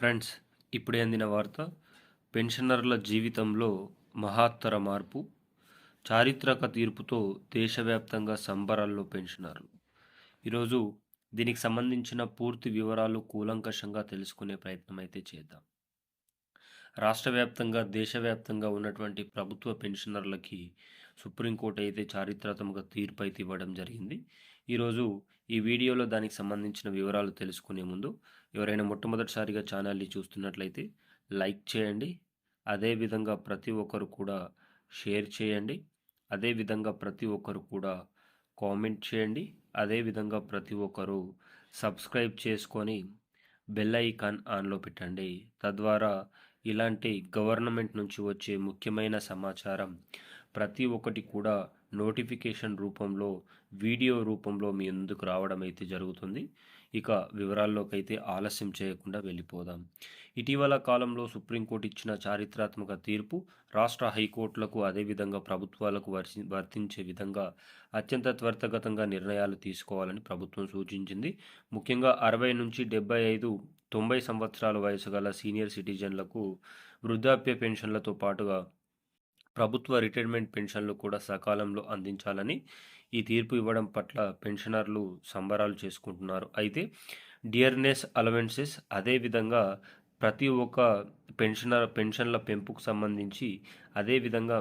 Friends ఇప్పుడే అందిన వార్త పెన్షనర్ల జీవితంలో మహత్తర మార్పు చారిత్రక తీర్పుతో దేశవ్యాప్తంగా సంబరాల్లో పెన్షనర్లు. ఈరోజు దీనికి సంబంధించిన పూర్తి వివరాలు కూలంకషంగా తెలుసుకునే ప్రయత్నం అయితే చేద్దాం. రాష్ట్ర వ్యాప్తంగా దేశవ్యాప్తంగా ఉన్నటువంటి ప్రభుత్వ పెన్షనర్లకి సుప్రీంకోర్టు అయితే చారిత్రాత్మక తీర్పు అయితే ఇవ్వడం జరిగింది. ఈరోజు ఈ వీడియోలో దానికి సంబంధించిన వివరాలు తెలుసుకునే ముందు ఎవరైనా మొట్టమొదటిసారిగా ఛానల్ని చూస్తున్నట్లయితే లైక్ చేయండి. అదేవిధంగా ప్రతి ఒక్కరు కూడా షేర్ చేయండి. అదేవిధంగా ప్రతి ఒక్కరు కూడా కామెంట్ చేయండి. అదేవిధంగా ప్రతి ఒక్కరు సబ్స్క్రైబ్ చేసుకొని బెల్ ఐకాన్ ఆన్లో పెట్టండి. తద్వారా ఇలాంటి గవర్నమెంట్ నుంచి వచ్చే ముఖ్యమైన సమాచారం ప్రతి ఒక్కటి కూడా నోటిఫికేషన్ రూపంలో వీడియో రూపంలో మీ ముందుకు రావడం అయితే జరుగుతుంది. ఇక వివరాల్లోకి అయితే ఆలస్యం చేయకుండా వెళ్ళిపోదాం. ఇటీవల కాలంలో సుప్రీంకోర్టు ఇచ్చిన చారిత్రాత్మక తీర్పు రాష్ట్ర హైకోర్టులకు అదేవిధంగా ప్రభుత్వాలకు వర్తి వర్తించే విధంగా అత్యంత త్వరితగతంగా నిర్ణయాలు తీసుకోవాలని ప్రభుత్వం సూచించింది. ముఖ్యంగా అరవై నుంచి డెబ్బై ఐదు తొంభై సంవత్సరాల వయసు గల సీనియర్ సిటిజన్లకు వృద్ధాప్య పెన్షన్లతో పాటుగా ప్రభుత్వ రిటైర్మెంట్ పెన్షన్లు కూడా సకాలంలో అందించాలని ఈ తీర్పు ఇవ్వడం పట్ల పెన్షనర్లు సంబరాలు చేసుకుంటున్నారు. అయితే డియర్నెస్ అలవెన్సెస్ అదేవిధంగా ప్రతి ఒక్క పెన్షనర్ పెన్షన్ల పెంపుకు సంబంధించి అదేవిధంగా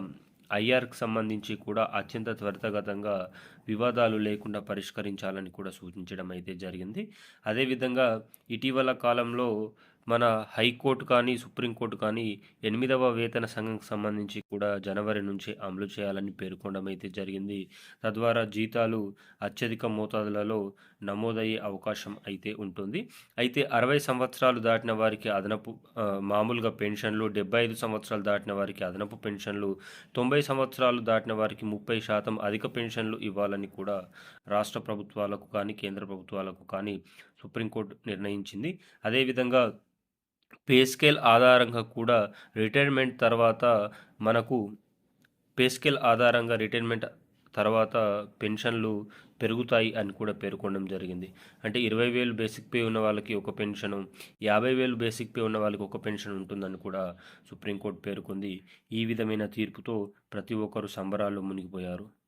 ఐఆర్కి సంబంధించి కూడా అత్యంత త్వరితగతంగా వివాదాలు లేకుండా పరిష్కరించాలని కూడా సూచించడం అయితే జరిగింది. అదేవిధంగా ఇటీవల కాలంలో మన హైకోర్టు కానీ సుప్రీంకోర్టు కానీ ఎనిమిదవ వేతన సంఘంకి సంబంధించి కూడా జనవరి నుంచి అమలు చేయాలని పేర్కొనడం అయితే జరిగింది. తద్వారా జీతాలు అత్యధిక మోతాదులలో నమోదయ్యే అవకాశం అయితే ఉంటుంది. అయితే అరవై సంవత్సరాలు దాటిన వారికి అదనపు మామూలుగా పెన్షన్లు డెబ్బై ఐదు సంవత్సరాలు దాటిన వారికి అదనపు పెన్షన్లు తొంభై సంవత్సరాలు దాటిన వారికి ముప్పై శాతం అధిక పెన్షన్లు ఇవ్వాలని కూడా రాష్ట్ర ప్రభుత్వాలకు కానీ కేంద్ర ప్రభుత్వాలకు కానీ సుప్రీంకోర్టు నిర్ణయించింది. అదేవిధంగా పే స్కేల్ ఆధారంగా కూడా రిటైర్మెంట్ తర్వాత మనకు పే స్కేల్ ఆధారంగా రిటైర్మెంట్ తర్వాత పెన్షన్లు పెరుగుతాయి అని కూడా పేర్కొనడం జరిగింది. అంటే ఇరవై వేలు బేసిక్ పే ఉన్న వాళ్ళకి ఒక పెన్షను యాభై వేలు బేసిక్ పే ఉన్న వాళ్ళకి ఒక పెన్షన్ ఉంటుందని కూడా సుప్రీంకోర్టు పేర్కొంది. ఈ విధమైన తీర్పుతో ప్రతి ఒక్కరు సంబరాల్లో మునిగిపోయారు.